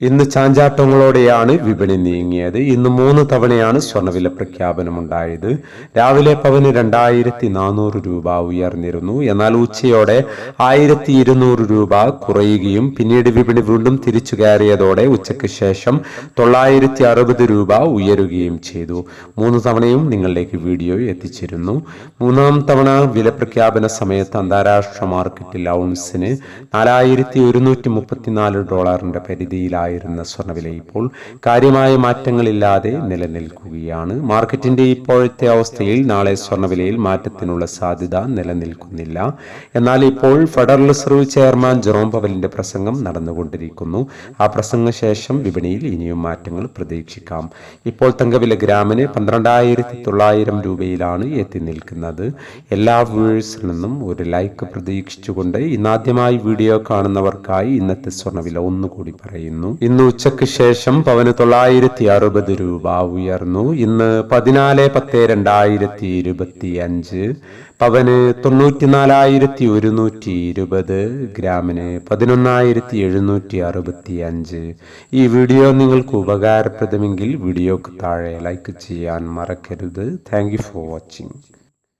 ഇന്ന് ചാഞ്ചാട്ടങ്ങളോടെയാണ് വിപണി നീങ്ങിയത്. ഇന്ന് മൂന്ന് തവണയാണ് സ്വർണവില പ്രഖ്യാപനമുണ്ടായത്. രാവിലെ പവന് രണ്ടായിരത്തി നാനൂറ് രൂപ ഉയർന്നിരുന്നു. എന്നാൽ ഉച്ചയോടെ ആയിരത്തി ഇരുന്നൂറ് രൂപ കുറയുകയും പിന്നീട് വിപണി വീണ്ടും തിരിച്ചു കയറിയതോടെ ഉച്ചയ്ക്ക് ശേഷം തൊള്ളായിരത്തി അറുപത് രൂപ ഉയരുകയും ചെയ്തു. മൂന്ന് തവണയും നിങ്ങളിലേക്ക് വീഡിയോ എത്തിച്ചിരുന്നു. മൂന്നാം തവണ വില പ്രഖ്യാപന സമയത്ത് അന്താരാഷ്ട്ര മാർക്കറ്റിൽ ഔൺസിന് നാലായിരത്തി ഒരുന്നൂറ്റി മുപ്പത്തിനാല് ഡോളറിന്റെ പരിധിയിലായിരുന്ന സ്വർണവില ഇപ്പോൾ കാര്യമായ മാറ്റങ്ങളില്ലാതെ നിലനിൽക്കുകയാണ്. മാർക്കറ്റിന്റെ ഇപ്പോഴത്തെ അവസ്ഥയിൽ നാളെ സ്വർണവിലയിൽ മാറ്റത്തിനുള്ള സാധ്യത നിലനിൽക്കുന്നില്ല. എന്നാൽ ഇപ്പോൾ ഫെഡറൽ റിസർവ് ചെയർമാൻ ജെറോം പവലിന്റെ പ്രസംഗം നടന്നുകൊണ്ടിരിക്കുന്നു. ആ പ്രസംഗ ശേഷം വിപണിയിൽ ഇനിയും മാറ്റങ്ങൾ പ്രതീക്ഷിക്കാം. ഇപ്പോൾ തങ്കവില ഗ്രാമിന് പന്ത്രണ്ടായിരത്തി തൊള്ളായിരം രൂപയിലാണ് എത്തി നിൽക്കുന്നത്. എല്ലാ വ്യൂവേഴ്സിൽ നിന്നും ഒരു ലൈക്ക് പ്രതീക്ഷിച്ചുകൊണ്ട് ഇന്നാദ്യമായി വീഡിയോ കാണുന്നവർക്കായി ഇന്നത്തെ സ്വർണവില ഒന്നുകൂടി പറയുന്നു. ഇന്ന് ഉച്ചയ്ക്ക് ശേഷം പവന് തൊള്ളായിരത്തി അറുപത് രൂപ ഉയർന്നു. ഇന്ന് പതിനാല് പത്ത് രണ്ടായിരത്തി ഇരുപത്തി അഞ്ച് പവന് തൊണ്ണൂറ്റിനാലായിരത്തി ഒരുന്നൂറ്റി ഇരുപത് ഗ്രാമിന് പതിനൊന്നായിരത്തി എഴുന്നൂറ്റി അറുപത്തി അഞ്ച് ഈ വീഡിയോ നിങ്ങൾക്ക് ഉപകാരപ്രദമെങ്കിൽ വീഡിയോക്ക് താഴെ ലൈക്ക് ചെയ്യാൻ മറക്കരുത്. Thank for watching